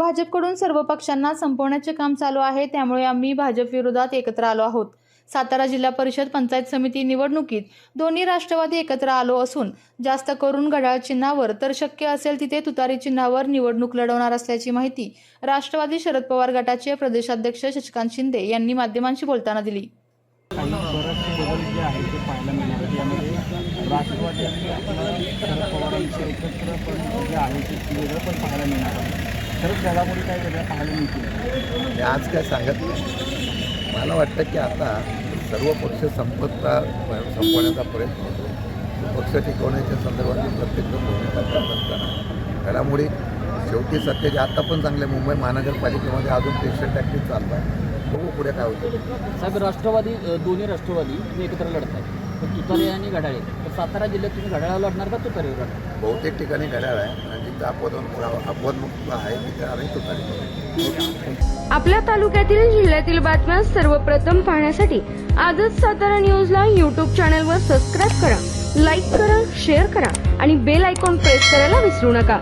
भाजपकडून सर्व पक्षांना संपवण्याचे काम चालू आहे त्यामुळे आम्ही भाजप विरोधात एकत्र आलो आहोत. सातारा जिल्हा परिषद पंचायत समिती निवडणुकीत दोन्ही राष्ट्रवादी एकत्र आलो असून जास्त करून घड्याळ चिन्हावर तर शक्य असेल तिथे तुतारी चिन्हावर निवडणूक लढवणार असल्याची माहिती राष्ट्रवादी शरद पवार गटाचे प्रदेशाध्यक्ष शशिकांत शिंदे यांनी माध्यमांशी बोलताना दिली. आहे ते पाहायला मिळणार राष्ट्रवादी खरंच घडामोडी काही वेगळ्या पाहायला मिळतील मी आज काय सांगत नाही. मला वाटतं की आता सर्व पक्ष संपत्ता संपवण्याचा प्रयत्न होतो. पक्ष टिकवण्याच्या संदर्भात प्रत्येक भूमिका करत असताना. घडामोडी शेवटी सत्याचे आता पण चांगले मुंबई महानगरपालिकेमध्ये अजून पेशंट ॲक्टिव्ह चालू आहे. बघू पुढे काय होतं. साहेब राष्ट्रवादी दोन्ही राष्ट्रवादी तुम्ही एकत्र लढताय तर तुतारे आणि घड्याळे. तर सातारा जिल्ह्यात तुम्ही घड्याळावर लढणार का तुतारीवर लढणार? बहुतेक ठिकाणी घड्याळ आहे आणि जिथं अपवाद अपवादमुक्त आहे तिथे आम्ही तुतारी आपल्या तालुक्यातील जिल्ह्यातील बातम्या सर्वप्रथम पाहण्यासाठी आजच सातारा न्यूजला यूट्यूब चॅनलवर सबस्क्राईब करा लाईक करा शेअर करा आणि बेल आयकॉन प्रेस करायला विसरू नका.